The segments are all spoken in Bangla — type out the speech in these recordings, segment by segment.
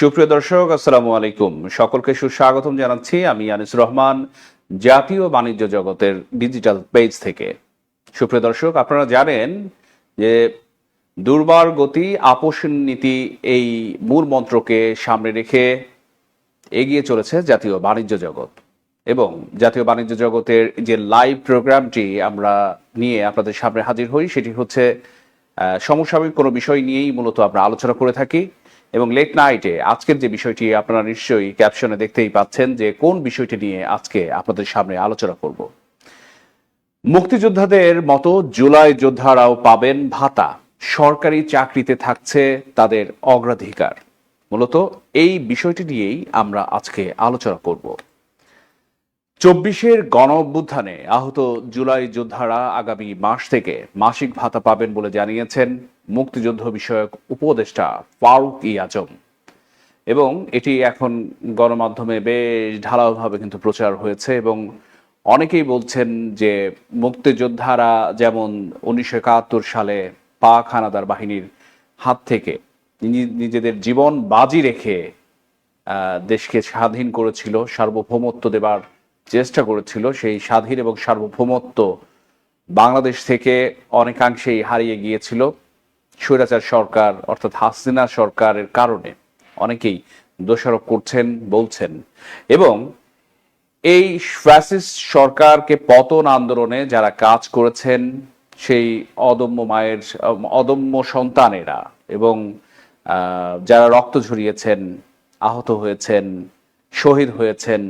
সুপ্রিয় দর্শক, আসসালামু আলাইকুম। সকলকে সুস্বাগতম জানাচ্ছি আমি আনিস রহমান, জাতীয় বাণিজ্য জগতের ডিজিটাল পেজ থেকে। সুপ্রিয় দর্শক, আপনারা জানেন যে দুর্বার গতি আপোষ নীতি এই মূল মন্ত্রকে সামনে রেখে এগিয়ে চলেছে জাতীয় বাণিজ্য জগৎ। এবং জাতীয় বাণিজ্য জগতের যে লাইভ প্রোগ্রামটি আমরা নিয়ে আপনাদের সামনে হাজির হই, সেটি হচ্ছে সমসাময়িক কোনো বিষয় নিয়েই মূলত আমরা আলোচনা করে থাকি। এবং লেট নাইটে আজকের যে বিষয়টি আপনারা নিশ্চয়ই ক্যাপশনে দেখতেই পাচ্ছেন যে কোন বিষয়টি নিয়ে আজকে আপনাদের সামনে আলোচনা করব। মুক্তিযোদ্ধাদের মতো জুলাই যোদ্ধারাও পাবেন ভাতা। সরকারি চাকরিতে থাকছে তাদের অগ্রাধিকার। মূলত এই বিষয়টি নিয়েই আমরা আজকে আলোচনা করব। চব্বিশের গণ অভ্যুত্থানে আহত জুলাই যোদ্ধারা আগামী মাস থেকে মাসিক ভাতা পাবেন বলে জানিয়েছেন মুক্তিযুদ্ধ বিষয়ক উপদেষ্টা ফারুক ই আজম। এবং এটি এখন গণমাধ্যমে বেশ ঢালাওভাবে কিন্তু প্রচার হয়েছে এবং অনেকেই বলছেন যে মুক্তিযোদ্ধারা যেমন উনিশশো একাত্তর সালে পাক হানাদার বাহিনীর হাত থেকে নিজেদের জীবন বাজি রেখে দেশকে স্বাধীন করেছিল, সার্বভৌমত্ব দেবার চেষ্টা করেছিল, সেই স্বাধীন এবং সার্বভৌমত্ব বাংলাদেশ থেকে অনেকাংশেই হারিয়ে গিয়েছিল। স্বৈরাচার সরকার, অর্থাৎ হাসিনা সরকারের কারণে অনেকেই দোষারোপ করছেন, বলছেন। এবং এই ফ্যাসিস্ট সরকারকে পতন আন্দোলনে যারা কাজ করেছেন, সেই অদম্য মায়ের, অদম্য সন্তানেরা এবং যারা রক্ত ঝরিয়েছেন, আহত হয়েছেন, শহীদ হয়েছেন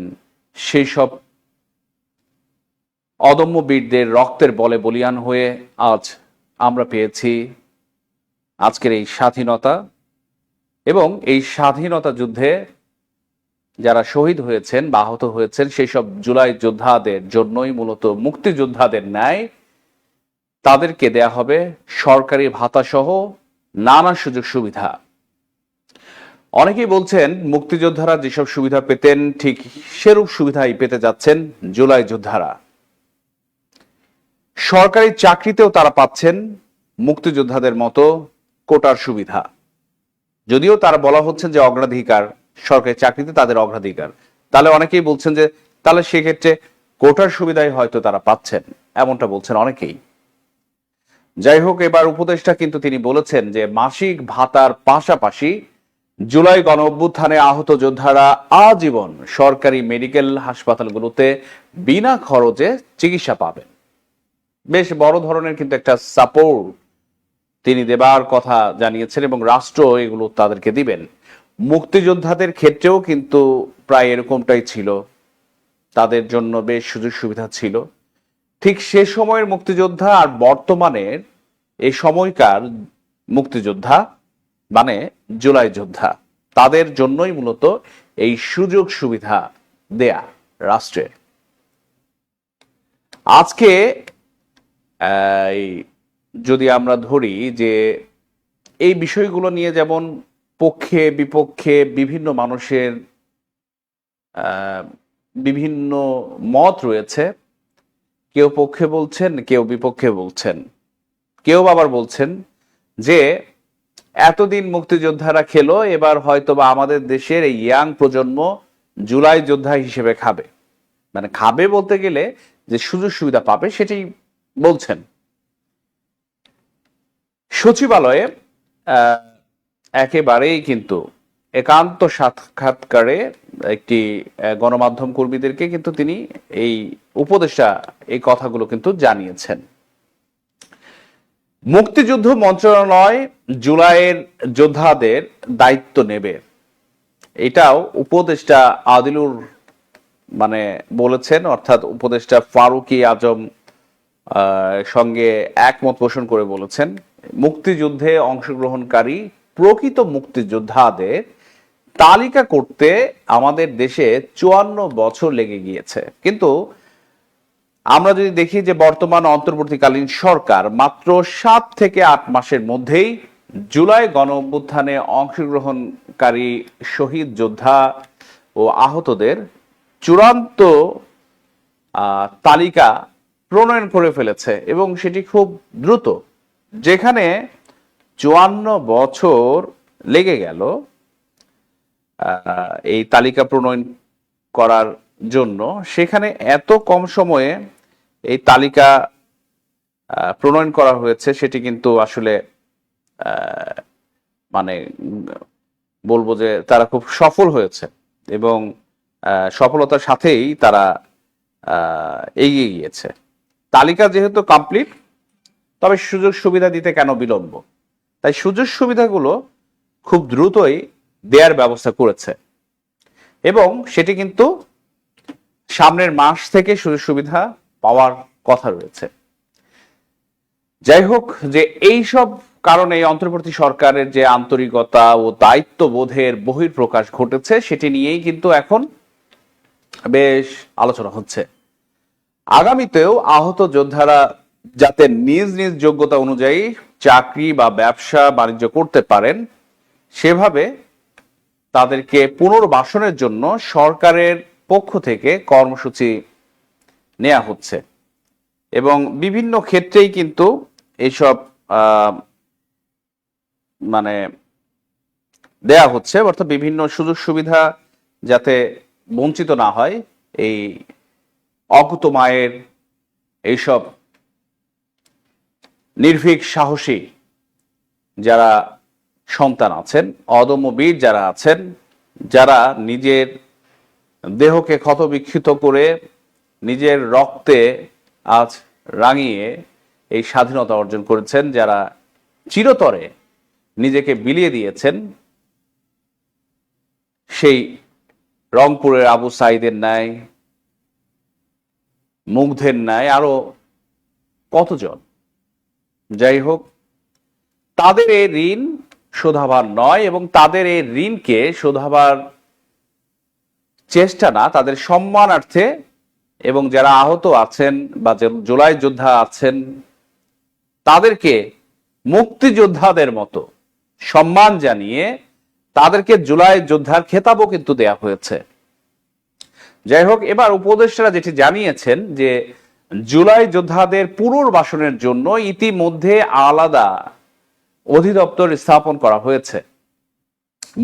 সেই সব অদম্য বীরদের রক্তের বলে বলিয়ান হয়ে আজ আমরা পেয়েছি আজকের এই স্বাধীনতা এবং এই স্বাধীনতা যুদ্ধে যারা শহীদ হয়েছেন বা আহত হয়েছেন সেই সব জুলাই যোদ্ধাদের জন্যই মূলত মুক্তিযোদ্ধাদের ন্যায় তাদেরকে দেয়া হবে সরকারি ভাতা সহ নানা সুযোগ সুবিধা। অনেকেই বলছেন মুক্তিযোদ্ধারা যেসব সুবিধা পেতেন, ঠিক সেরূপ সুবিধাই পেতে যাচ্ছেন জুলাই যোদ্ধারা। সরকারি চাকরিতেও তারা পাচ্ছেন মুক্তিযোদ্ধাদের মতো কোটার সুবিধা। যদিও তারা বলা হচ্ছে যে অগ্রাধিকার, সরকারি চাকরিতে তাদের অগ্রাধিকার। তাহলে অনেকেই বলছেন যে, তাহলে সেক্ষেত্রে কোটার সুবিধাই হয়তো তারা পাচ্ছেন, এমনটা বলছেন অনেকেই। যাই হোক, এবার উপদেষ্টা কিন্তু তিনি বলেছেন যে, মাসিক ভাতার পাশাপাশি জুলাই গণ অভ্যুত্থানে আহত যোদ্ধারা আজীবন সরকারি মেডিকেল হাসপাতালগুলোতে বিনা খরচে চিকিৎসা পাবেন। বেশ বড় ধরনের কিন্তু একটা সাপোর্ট তিনি দেবার কথা জানিয়েছেন এবং রাষ্ট্র এগুলো তাদেরকে দিবেন। মুক্তিযোদ্ধাদের ক্ষেত্রেও কিন্তু প্রায় এরকমটাই ছিল। তাদের জন্য বেশ সুযোগ সুবিধা ছিল। ঠিক সে সময়ের মুক্তিযোদ্ধা আর বর্তমানের এই সময়কার মুক্তিযোদ্ধা মানে জুলাই যোদ্ধা, তাদের জন্যই মূলত এই সুযোগ সুবিধা দেয়া রাষ্ট্রের। আজকে এই যদি আমরা ধরি যে এই বিষয়গুলো নিয়ে যেমন পক্ষে, বিপক্ষে বিভিন্ন মানুষের বিভিন্ন মত রয়েছে, কেউ পক্ষে বলছেন, কেউ বিপক্ষে বলছেন। কেউ আবার বলছেন যে এতদিন মুক্তিযোদ্ধারা খেলো, এবার হয়তো বা আমাদের দেশের এই ইয়াং প্রজন্ম জুলাই যোদ্ধা হিসেবে খাবে। মানে খাবে বলতে গেলে যে সুযোগ সুবিধা পাবে সেটাই বলছেন। সচিবালয়ে একেবারেই কিন্তু একান্ত সাক্ষাৎকারে একটি গণমাধ্যম কর্মীদেরকে কিন্তু তিনি এই উপদেষ্টা, এই কথাগুলো কিন্তু জানিয়েছেন। মুক্তিযুদ্ধ মন্ত্রণালয় জুলাইয়ের যোদ্ধাদের দায়িত্ব নেবে। এটাও উপদেষ্টা আদিলুর মানে বলেছেন, অর্থাৎ উপদেষ্টা ফারুকি আজম সঙ্গে একমত পোষণ করে বলেছেন। মুক্তিযুদ্ধে অংশগ্রহণকারী প্রকৃত মুক্তিযোদ্ধাদের তালিকা করতে আমাদের দেশে চুয়ান্ন বছর লেগে গিয়েছে। কিন্তু আমরা যদি দেখি যে বর্তমান অন্তর্বর্তীকালীন সরকার মাত্র সাত থেকে আট মাসের মধ্যেই জুলাই গণ অভ্যুত্থানে অংশগ্রহণকারী শহীদ যোদ্ধা ও আহতদের চূড়ান্ত তালিকা প্রণয়ন করে ফেলেছে এবং সেটি খুব দ্রুত যেখানে চুয়ান্ন বছর লেগে গেল এই তালিকা প্রণয়ন করার জন্য, সেখানে এত কম সময়ে এই তালিকা প্রণয়ন করা হয়েছে, সেটি কিন্তু আসলে মানে বলব যে তারা খুব সফল হয়েছে এবং সফলতার সাথেই তারা এগিয়ে গিয়েছে। তালিকা যেহেতু কমপ্লিট তবে সুযোগ সুবিধা দিতে কেন বিলম্ব? তাই সুযোগ সুবিধাগুলো খুব দ্রুতই দেওয়ার ব্যবস্থা করেছে। এবং সেটি কিন্তু সামনের মাস থেকে সুযোগ সুবিধা পাওয়ার কথা রয়েছে। যাই হোক যে এই সব কারণে অন্তর্বর্তী সরকারের যে আন্তরিকতা ও দায়িত্ববোধের বহিঃপ্রকাশ ঘটেছে, সেটি নিয়েই কিন্তু এখন বেশ আলোচনা হচ্ছে। আগামীতেও আহত যোদ্ধারা যাতে নিজ নিজ যোগ্যতা অনুযায়ী চাকরি বা ব্যবসা বাণিজ্য করতে পারেন, সেভাবে তাদেরকে পুনর্বাসনের জন্য সরকারের পক্ষ থেকে কর্মসূচি নেওয়া হচ্ছে। এবং বিভিন্ন ক্ষেত্রেই কিন্তু এইসব মানে দেয়া হচ্ছে। অর্থাৎ বিভিন্ন সুযোগ সুবিধা যাতে বঞ্চিত না হয় এই অকুত মায়ের এইসব নির্ভীক, সাহসী যারা সন্তান আছেন, অদম্য বীর যারা আছেন, যারা নিজের দেহকে ক্ষতবিক্ষিত করে নিজের রক্তে আজ রাঙিয়ে এই স্বাধীনতা অর্জন করেছেন, যারা চিরতরে নিজেকে বিলিয়ে দিয়েছেন, সেই রংপুরের আবু সাইদের ন্যায়, মুগ্ধের ন্যায় আরও কতজন যাই হোক তাদের এই ঋণ শোধাবার নয় এবং তাদের এই ঋণকে শোধাবার চেষ্টা না, তাদের সম্মানার্থে এবং যারা আহত আছেন বা জুলাই যোদ্ধা আছেন, তাদেরকে মুক্তিযোদ্ধাদের মতো সম্মান জানিয়ে তাদেরকে জুলাই যোদ্ধার খেতাবও কিন্তু দেয়া হয়েছে। যাই হোক এবার উপদেষ্টারা যেটি জানিয়েছেন যে জুলাই যোদ্ধাদের পুনর্বাসনের জন্য ইতিমধ্যে আলাদা অধিদপ্তর স্থাপন করা হয়েছে।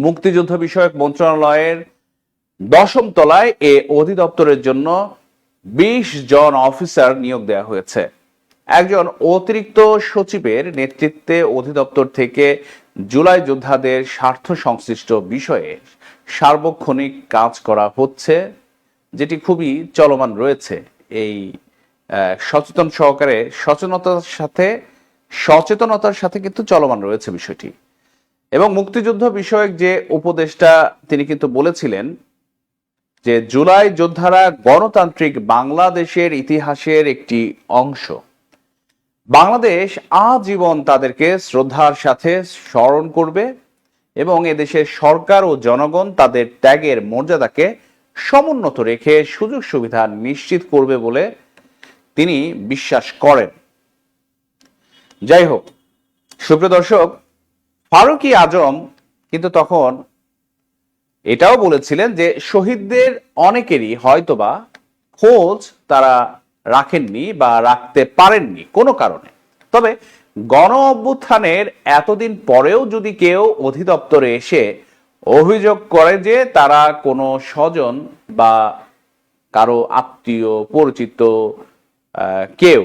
মুক্তিযুদ্ধ বিষয়ক মন্ত্রণালয়ের দশম তলায় এ অধিদপ্তরের জন্য বিশ জন অফিসার নিয়োগ দেওয়া হয়েছে। একজন অতিরিক্ত সচিবের নেতৃত্বে অধিদপ্তর থেকে জুলাই যোদ্ধাদের স্বার্থ সংশ্লিষ্ট বিষয়ে সার্বক্ষণিক কাজ করা হচ্ছে, যেটি খুবই চলমান রয়েছে এই সচেতন সহকারে সচেতনতার সাথে সচেতনতার সাথে কিন্তু চলমান রয়েছে বিষয়টি। এবং মুক্তিযুদ্ধ বিষয়ক যে উপদেষ্টা তিনি কিন্তু বলেছিলেন যে জুলাই যোদ্ধারা গণতান্ত্রিক বাংলাদেশের ইতিহাসের একটি অংশ। বাংলাদেশ আজীবন তাদেরকে শ্রদ্ধার সাথে স্মরণ করবে এবং এদেশের সরকার ও জনগণ তাদের ত্যাগের মর্যাদাকে সমুন্নত রেখে সুযোগ সুবিধা নিশ্চিত করবে বলে তিনি বিশ্বাস করেন। যাই হোক, সুপ্রিয় দর্শক, ফারুকি আজম কিন্তু তখন এটাও বলেছিলেন যে শহীদদের অনেকেরই হয়তোবা খোঁজ তারা রাখেননি বা রাখতে পারেননি কোনো কারণে। তবে গণ অভ্যুত্থানের এতদিন পরেও যদি কেউ অধিদপ্তরে এসে অভিযোগ করে যে তারা কোনো স্বজন বা কারও আত্মীয়, পরিচিত কেউ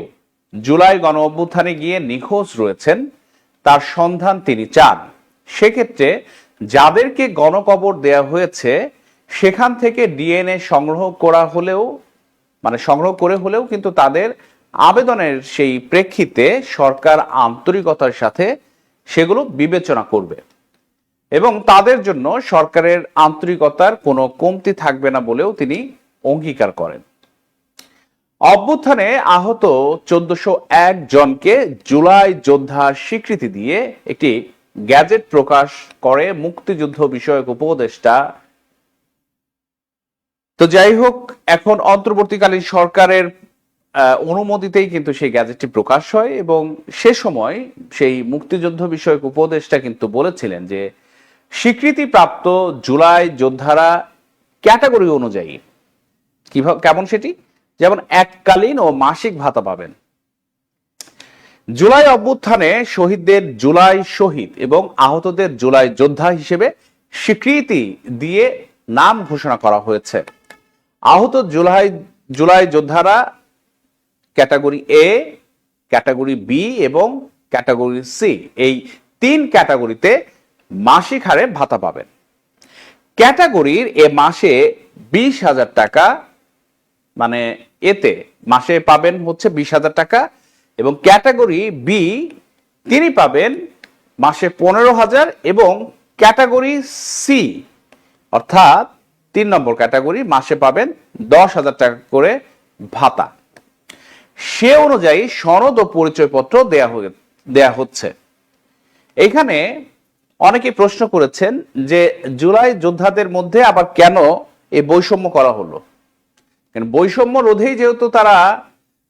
জুলাই গণ অভ্যুত্থানে গিয়ে নিখোঁজ রয়েছেন, তার সন্ধান তিনি চান। সেক্ষেত্রে যাদেরকে গণকবর দেয়া হয়েছে, সেখান থেকে ডিএনএ সংগ্রহ করা হলেও মানে সংগ্রহ করে হলেও কিন্তু তাদের আবেদনের সেই প্রেক্ষিতে সরকার আন্তরিকতার সাথে সেগুলো বিবেচনা করবে। এবং তাদের জন্য সরকারের আন্তরিকতার কোনো কমতি থাকবে না বলেও তিনি অঙ্গীকার করেন। অভ্যুত্থানে আহত চোদ্দশো এক জনকে জুলাই যোদ্ধার স্বীকৃতি দিয়ে একটি গ্যাজেট প্রকাশ করে মুক্তিযুদ্ধ বিষয়ক উপদেষ্টা। তো যাই হোক, এখন অন্তর্বর্তীকালীন সরকারের অনুমতিতেই কিন্তু সেই গ্যাজেটটি প্রকাশ হয় এবং সে সময় সেই মুক্তিযুদ্ধ বিষয়ক উপদেষ্টা কিন্তু বলেছিলেন যে, স্বীকৃতিপ্রাপ্ত জুলাই যোদ্ধারা ক্যাটাগরি অনুযায়ী, কীভাবে, কেমন সেটি? যেমন এককালীন ও মাসিক ভাতা পাবেন। জুলাই অভ্যুত্থানে শহীদদের জুলাই শহীদ এবং আহতদের জুলাই যোদ্ধা হিসেবে স্বীকৃতি দিয়ে নাম ঘোষণা করা হয়েছে। আহত জুলাই জুলাই যোদ্ধারা ক্যাটাগরি এ, ক্যাটাগরি বি এবং ক্যাটাগরি সি, এই তিন ক্যাটাগরিতে মাসিক হারে ভাতা পাবেন। ক্যাটাগরির এ মাসে বিশ হাজার টাকা মানে এতে মাসে পাবেন হচ্ছে বিশ হাজার টাকা এবং ক্যাটাগরি বি তিনি পাবেন মাসে পনেরো হাজার এবং ক্যাটাগরি সি অর্থাৎ তিন নম্বর ক্যাটাগরি, মাসে পাবেন দশ হাজার টাকা করে ভাতা। সে অনুযায়ী সনদ ও পরিচয়পত্র দেয়া দেয়া হচ্ছে। এখানে অনেকে প্রশ্ন করেছেন যে জুলাই যোদ্ধাদের মধ্যে আবার কেন এই বৈষম্য করা হলো? কারণ বৈষম্য রোধেই যেহেতু তারা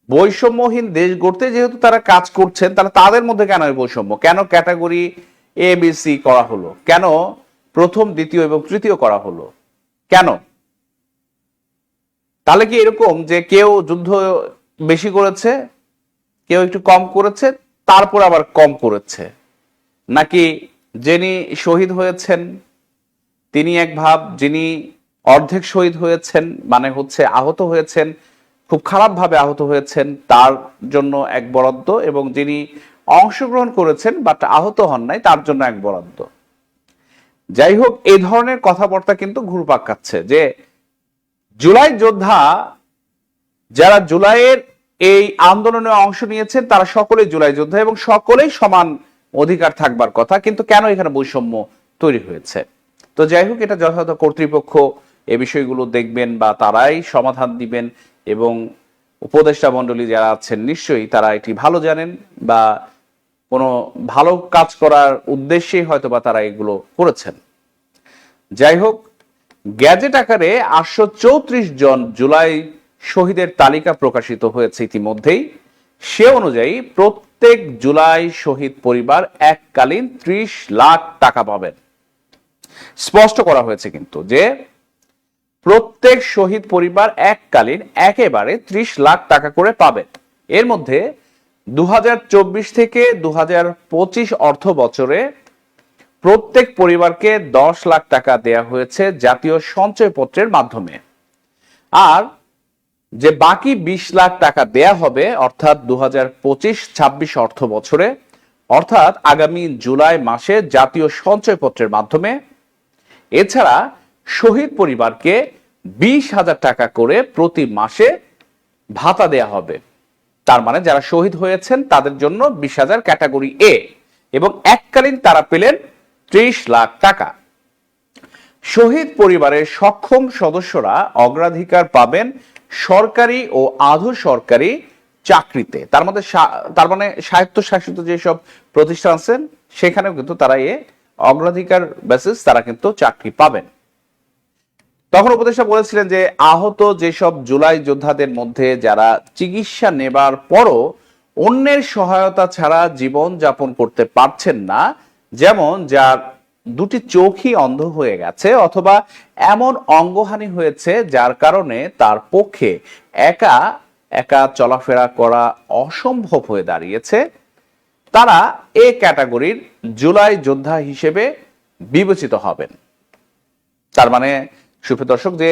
বৈষম্যহীন দেশ গড়তে যেহেতু তারা কাজ করছেন তারা তাদের মধ্যে কেন বৈষম্য? কেন ক্যাটাগরি এ বি সি করা হলো? কেন প্রথম, দ্বিতীয় এবং তৃতীয় করা হলো? কেন? তাহলে কি এরকম যে কেউ যুদ্ধ বেশি করেছে, কেউ একটু কম করেছে, তারপর আবার কম করেছে? নাকি যিনি শহীদ হয়েছেন, তিনি এক ভাব, যিনি অর্ধেক শহীদ হয়েছেন মানে হচ্ছে আহত হয়েছেন, খুব খারাপভাবে আহত হয়েছেন, তার জন্য এক বরাদ্দ এবং যিনি অংশগ্রহণ করেছেন বাট আহত হন নাই, তার জন্য এক বরাদ্দ। যাই হোক এই ধরনের কথাবার্তা কিন্তু ঘুরপাক খাচ্ছে যে জুলাই যোদ্ধা, যারা জুলাইয়ের এই আন্দোলনে অংশ নিয়েছেন, তারা সকলেই জুলাই যোদ্ধা এবং সকলেই সমান অধিকার থাকবার কথা, কিন্তু কেন এখানে বৈষম্য তৈরি হয়েছে? তো যাই হোক, এটা যথাযথ কর্তৃপক্ষ এ বিষয়গুলো দেখবেন বা তারাই সমাধান দিবেন এবং উপদেষ্টা মণ্ডলী যারা আছেন নিশ্চয়ই তারা এটি ভালো জানেন বা কোনো ভালো কাজ করার উদ্দেশ্যেই হয়তো বা তারা এগুলো করেছেন। যাই হোক, গ্যাজেট আকারে আটশো চৌত্রিশ জন জুলাই শহীদের তালিকা প্রকাশিত হয়েছে ইতিমধ্যেই। সে অনুযায়ী প্রত্যেক জুলাই শহীদ পরিবার এককালীন ত্রিশ লাখ টাকা পাবেন। স্পষ্ট করা হয়েছে কিন্তু যে প্রত্যেক শহীদ পরিবার এককালীন একেবারে ত্রিশ লাখ টাকা করে পাবেন এর মধ্যে দু হাজার চব্বিশ থেকে দু অর্থ বছরে প্রত্যেক পরিবারকে দশ লাখ টাকা দেয়া হয়েছে জাতীয় সঞ্চয়পত্রের মাধ্যমে। আর যে বাকি বিশ লাখ টাকা দেয়া হবে, অর্থাৎ দু হাজার পঁচিশ ছাব্বিশ অর্থ বছরে, অর্থাৎ আগামী জুলাই মাসে জাতীয় সঞ্চয়পত্রের মাধ্যমে। এছাড়া শহীদ পরিবারকে বিশ হাজার টাকা করে প্রতি মাসে ভাতা দেয়া হবে। তার মানে যারা শহীদ হয়েছেন, তাদের জন্য বিশ হাজার ক্যাটাগরি এ এবং এককালীন তারা পেলেন ত্রিশ লাখ টাকা। শহীদ পরিবারের সক্ষম সদস্যরা অগ্রাধিকার পাবেন সরকারি ও আধু সরকারি চাকরিতে। তার মধ্যে তার মানে স্বায়ত্তশাসিত যেসব প্রতিষ্ঠান আছেন, সেখানেও কিন্তু তারা এ অগ্রাধিকার বেসিস তারা কিন্তু চাকরি পাবেন। তখন উপদেষ্টা বলেছিলেন যে আহত যেসব জুলাই যোদ্ধাদের মধ্যে যারা চিকিৎসা নেবার পরও অন্যের সহায়তা ছাড়া জীবন যাপন করতে পারছেন না, যেমন যার দুটি চোখই অন্ধ হয়ে গেছে অথবা এমন অঙ্গহানি হয়েছে যার কারণে তার পক্ষে একা একা চলাফেরা করা অসম্ভব হয়ে দাঁড়িয়েছে। তারা এ ক্যাটাগরির জুলাই যোদ্ধা হিসেবে বিবেচিত হবেন। তার মানে সুপ্রিয় দর্শক, যে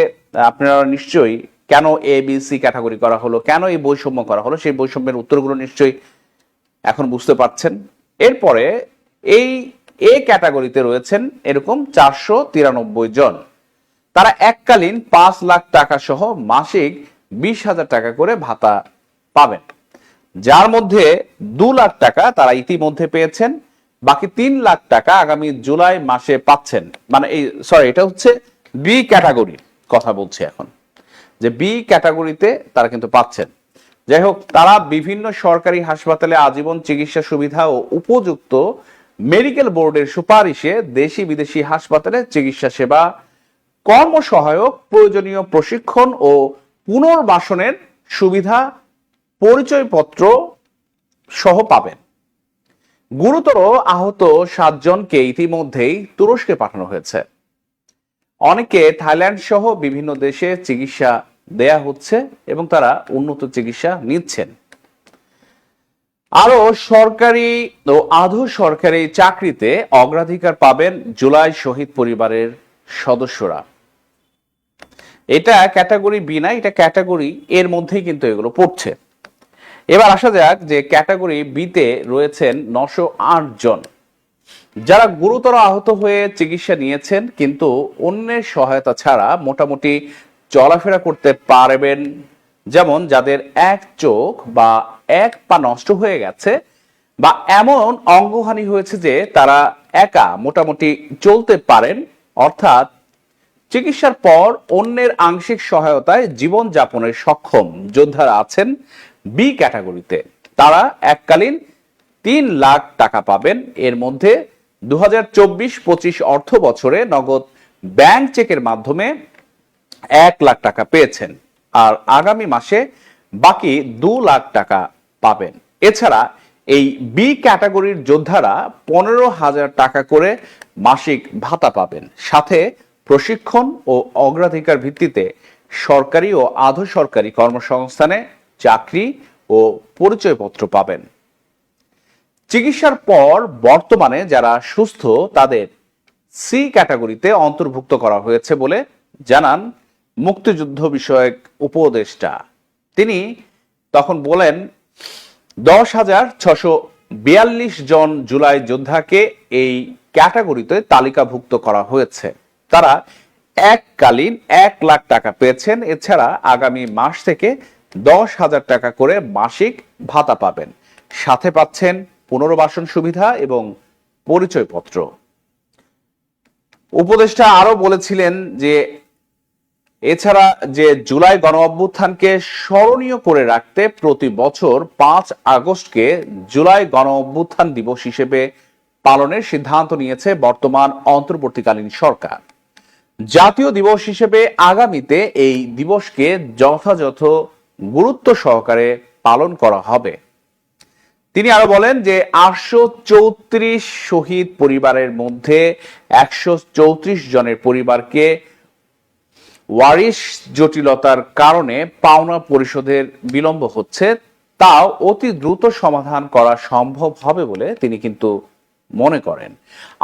আপনারা নিশ্চয়ই কেন এ বি সি ক্যাটাগরি করা হলো, কেন এই বৈষম্য করা হলো, সেই বৈষম্যের উত্তরগুলো নিশ্চয়ই এখন বুঝতে পারছেন। এরপরে এই এ ক্যাটাগরিতে রয়েছেন এরকম চারশো তিরানব্বই জন। তারা এককালীন পাঁচ লাখ টাকা সহ মাসিক বিশ হাজার টাকা করে ভাতা পাবেন। যার মধ্যে দু লাখ টাকা তারা ইতিমধ্যে পেয়েছেন, বাকি তিন লাখ টাকা আগামী জুলাই মাসে পাচ্ছেন। মানে এই সরি এটা হচ্ছে বি ক্যাটাগরি কথা বলছি এখন। যে বি ক্যাটাগরিতে তারা কিন্তু পাচ্ছেন। যাই হোক, তারা বিভিন্ন সরকারি হাসপাতালে আজীবন চিকিৎসা সুবিধা ও উপযুক্ত মেডিকেল বোর্ডের সুপারিশে দেশি বিদেশি হাসপাতালে চিকিৎসা সেবা, কর্মসহায়ক, প্রয়োজনীয় প্রশিক্ষণ ও পুনর্বাসনের সুবিধা, পরিচয়পত্র সহ পাবেন। গুরুতর আহত সাতজনকে ইতিমধ্যেই তুরস্কে পাঠানো হয়েছে। অনেকে থাইল্যান্ড সহ বিভিন্ন দেশে চিকিৎসা দেয়া হচ্ছে এবং তারা উন্নত চিকিৎসা নিচ্ছেন। আরও সরকারি ও আধো সরকারি চাকরিতে অগ্রাধিকার পাবেন জুলাই শহীদ পরিবারের সদস্যরা। এটা ক্যাটাগরি বি না, এটা ক্যাটাগরি এর মধ্যেই কিন্তু এগুলো পড়ছে। এবার আসা যাক যে ক্যাটাগরি বিতে রয়েছেন নশো জন। যারা গুরুতর আহত হয়ে চিকিৎসা নিয়েছেন, কিন্তু অন্যের সহায়তা ছাড়া মোটামুটি চলাফেরা করতে পারবেন। যেমন যাদের এক চোখ বা এক পা নষ্ট হয়ে গেছে বা এমন অঙ্গহানি হয়েছে যে তারা একা মোটামুটি চলতে পারেন, অর্থাৎ চিকিৎসার পর অন্যের আংশিক সহায়তায় জীবন যাপনের সক্ষম যোদ্ধারা আছেন বি ক্যাটাগরিতে তারা এককালীন তিন লাখ টাকা পাবেন। এর মধ্যে দু হাজার চব্বিশ পঁচিশ অর্থ বছরে নগদ ব্যাংক চেকের মাধ্যমে এক লাখ টাকা পেয়েছেন। আর আগামী মাসে বাকি দু লাখ টাকা পাবেন। এছাড়া এই বি ক্যাটাগরির যোদ্ধারা পনেরো হাজার টাকা করে মাসিক ভাতা পাবেন। সাথে প্রশিক্ষণ ও অগ্রাধিকার ভিত্তিতে সরকারি ও আধো সরকারি কর্মসংস্থানে চাকরি ও পরিচয়পত্র পাবেন। চিকিৎসার পর বর্তমানে যারা সুস্থ, তাদের সি ক্যাটাগরিতে অন্তর্ভুক্ত করা হয়েছে বলে জানান মুক্তিযুদ্ধ বিষয়ক উপদেষ্টা। তিনি তখন বলেন, দশ হাজার ছশো বিয়াল্লিশ জন জুলাই যোদ্ধাকে এই ক্যাটাগরিতে তালিকাভুক্ত করা হয়েছে। তারা এককালীন এক লাখ টাকা পেয়েছেন। এছাড়া আগামী মাস থেকে দশ হাজার টাকা করে মাসিক ভাতা পাবেন। সাথে পাচ্ছেন পুনর্বাসন সুবিধা এবং পরিচয়পত্র। উপদেষ্টা আরও বলেছিলেন যে, এছাড়া যে জুলাই গণ অভ্যুত্থানকে স্মরণীয় করে রাখতে প্রতি বছর পাঁচ আগস্টকে জুলাই গণ অভ্যুত্থান দিবস হিসেবে পালনের সিদ্ধান্ত নিয়েছে বর্তমান অন্তর্বর্তীকালীন সরকার। জাতীয় দিবস হিসেবে আগামীতে এই দিবসকে যথাযথ গুরুত্ব সহকারে পালন করা হবে। তিনি আরও বলেন যে আটশো চৌত্রিশ শহীদ পরিবারের মধ্যে একশো চৌত্রিশ জনের পরিবারকে ওয়ারিশ জটিলতার কারণে পাওনা পরিশোধের বিলম্ব হচ্ছে। তাও অতি দ্রুত সমাধান করা সম্ভব হবে বলে তিনি কিন্তু মনে করেন।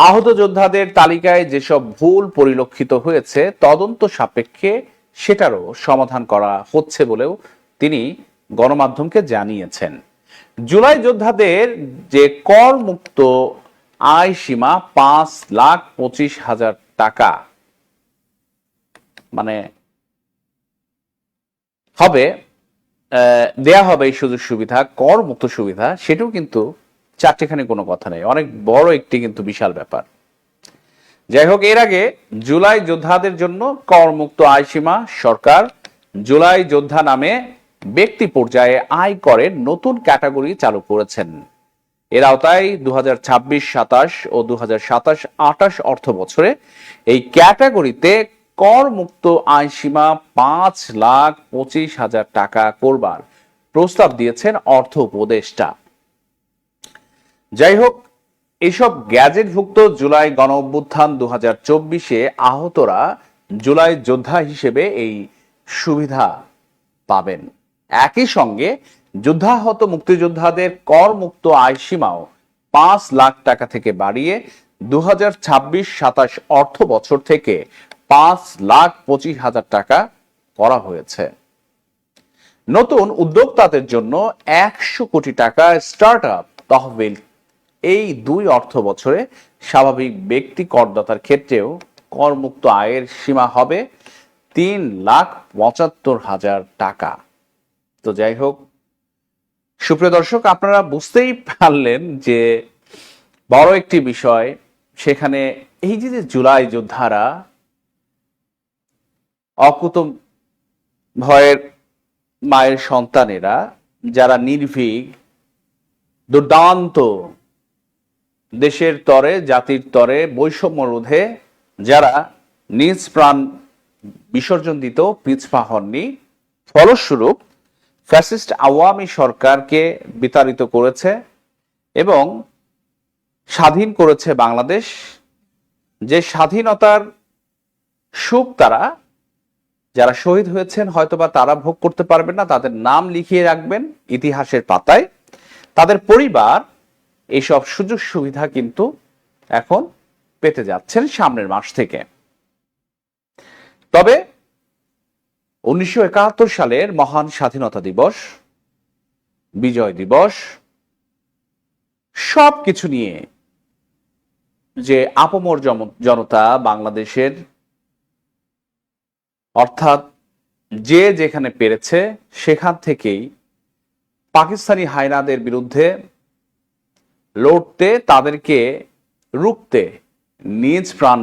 আহত যোদ্ধাদের তালিকায় যেসব ভুল পরিলক্ষিত হয়েছে, তদন্ত সাপেক্ষে সেটারও সমাধান করা হচ্ছে বলেও তিনি গণমাধ্যমকে জানিয়েছেন। জুলাই যোদ্ধাদের যে কর মুক্ত আয় সীমা পাঁচ লাখ পঁচিশ হাজার টাকা মানে হবে দেয়া হবে এই সুযোগ সুবিধা কর মুক্ত সুবিধা, সেটাও কিন্তু চারটেখানে কোনো কথা নেই। অনেক বড় একটি কিন্তু বিশাল ব্যাপার। যাই হোক, এর আগে জুলাই যোদ্ধাদের জন্য করমুক্ত আয়সীমা সরকার জুলাই যোদ্ধা নামে ব্যক্তি পর্যায়ে আয় করের নতুন ক্যাটাগরি চালু করেছেন। এর আওতায় দু হাজার সাতাশ ও দু হাজার সাতাশ আটাশ অর্থ বছরে এই ক্যাটাগরিতে কর মুক্ত আয় সীমা পাঁচ লাখ পঁচিশ হাজার টাকা করবার প্রস্তাব দিয়েছেন অর্থ উপদেষ্টা। যাই হোক, এসব গ্যাজেটভুক্ত জুলাই গণ অভ্যুত্থান দু হাজার চব্বিশে আহতরা জুলাই যোদ্ধা হিসেবে এই সুবিধা পাবেন। একই সঙ্গে যুদ্ধাহত মুক্তিযোদ্ধাদের কর মুক্ত আয় সীমাও পাঁচ লাখ টাকা থেকে বাড়িয়ে দু হাজার সাতাশ অর্থ বছর থেকে পাঁচ লাখ পঁচিশ হাজার টাকা করা হয়েছে। নতুন উদ্যোক্তাদের জন্য একশো কোটি টাকা স্টার্ট আপ তহবিল। এই দুই অর্থ বছরে স্বাভাবিক ব্যক্তি করদাতার ক্ষেত্রেও করমুক্ত আয়ের সীমা হবে তিন লাখ পঁচাত্তর হাজার টাকা। তো যাই হোক, সুপ্রিয় দর্শক, আপনারা বুঝতেই পারলেন যে বড় একটি বিষয়, সেখানে এই যে জুলাই যোদ্ধারা অকুত ভয়ের মায়ের সন্তানেরা, যারা নির্ভীক, দুর্দান্ত দেশের তরে, জাতির তরে, বৈষম্য রোধে যারা নিজ প্রাণ বিসর্জন দিত পিছপা হননি, ফলস্বরূপ ফ্যাসিস্ট আওয়ামী সরকারকে বিতাড়িত করেছে এবং স্বাধীন করেছে বাংলাদেশ। যে স্বাধীনতার সুখ তারা, যারা শহীদ হয়েছেন, হয়তোবা তারা ভোগ করতে পারবেন না, তাদের নাম লিখিয়ে রাখবেন ইতিহাসের পাতায়। তাদের পরিবার এইসব সুযোগ সুবিধা কিন্তু এখন পেতে যাচ্ছেন সামনের মাস থেকে। তবে উনিশশো একাত্তর সালের মহান স্বাধীনতা দিবস, বিজয় দিবস সব কিছু নিয়ে যে আপমর জনতা বাংলাদেশের, অর্থাৎ যে যেখানে পেরেছে, সেখান থেকেই পাকিস্তানি হায়নাদের বিরুদ্ধে লড়তে, তাদেরকে রুখতে নিজ প্রাণ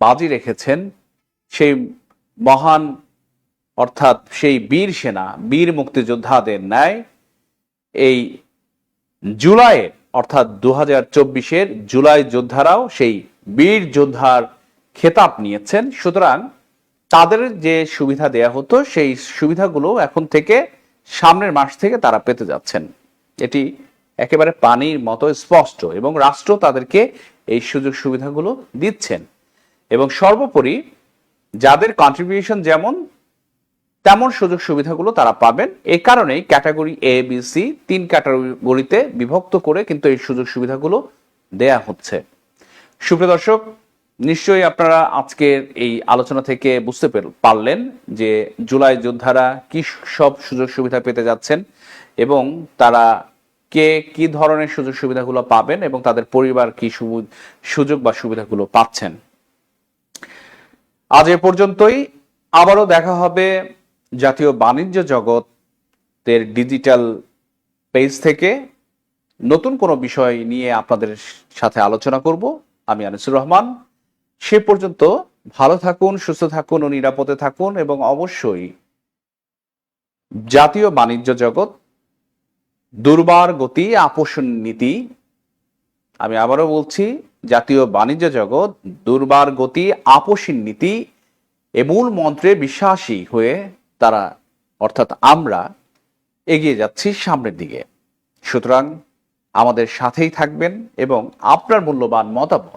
বাজি রেখেছেন সেই মহান অর্থাৎ সেই বীর সেনা, বীর মুক্তিযোদ্ধাদের ন্যায় এই জুলাইয়ের অর্থাৎ দু হাজার চব্বিশের জুলাই যোদ্ধারাও সেই বীর যোদ্ধার খেতাব নিয়েছেন। সুতরাং তাদের যে সুবিধা দেয়া হতো, সেই সুবিধাগুলো এখন থেকে সামনের মাস থেকে তারা পেতে যাচ্ছেন। এটি একেবারে পানির মতো স্পষ্ট এবং রাষ্ট্র তাদেরকে এই সুযোগ সুবিধাগুলো দিচ্ছেন। এবং সর্বোপরি যাদের কন্ট্রিবিউশন যেমন তেমন সুযোগ সুবিধাগুলো তারা পাবেন। এই কারণেই ক্যাটাগরি এ বি সি তিন ক্যাটাগরিতে বিভক্ত করে কিন্তু এই সুযোগ সুবিধাগুলো দেয়া হচ্ছে। সুপ্রিয় দর্শক, নিশ্চয়ই আপনারা আজকের এই আলোচনা থেকে বুঝতে পারলেন যে জুলাই যোদ্ধারা কি সব সুযোগ সুবিধা পেতে যাচ্ছেন এবং তারা কে কি ধরনের সুযোগ সুবিধাগুলো পাবেন এবং তাদের পরিবার কি সুযোগ বা সুবিধাগুলো পাচ্ছেন। আজ এ পর্যন্তই। আবারও দেখা হবে জাতীয় বাণিজ্য জগতের ডিজিটাল পেজ থেকে নতুন কোনো বিষয় নিয়ে আপনাদের সাথে আলোচনা করব। আমি আনিসুর রহমান। সে পর্যন্ত ভালো থাকুন, সুস্থ থাকুন ও নিরাপদে থাকুন এবং অবশ্যই জাতীয় বাণিজ্য জগৎ, দুর্বার গতি, আপোষণ নীতি, আমি আবারও বলছি, জাতীয় বাণিজ্য জগৎ, দুর্বার গতি আপোষীন নীতি, এ মূল মন্ত্রে বিশ্বাসী হয়ে তারা, অর্থাৎ আমরা, এগিয়ে যাচ্ছি সামনের দিকে। সুতরাং আমাদের সাথেই থাকবেন এবং আপনার মূল্যবান মতামত,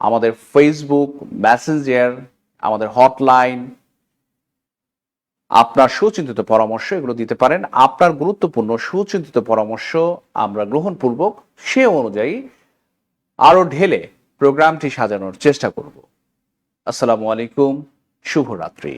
আমাদের ফেসবুক মেসেঞ্জার আমাদের হটলাইন আপনার সুচিন্তিত পরামর্শ এগুলো দিতে পারেন। আপনার গুরুত্বপূর্ণ সুচিন্তিত পরামর্শ আমরা গ্রহণপূর্বক সে অনুযায়ী আরও ঢেলে প্রোগ্রামটি সাজানোর চেষ্টা করব। আসসালামু আলাইকুম, শুভরাত্রি।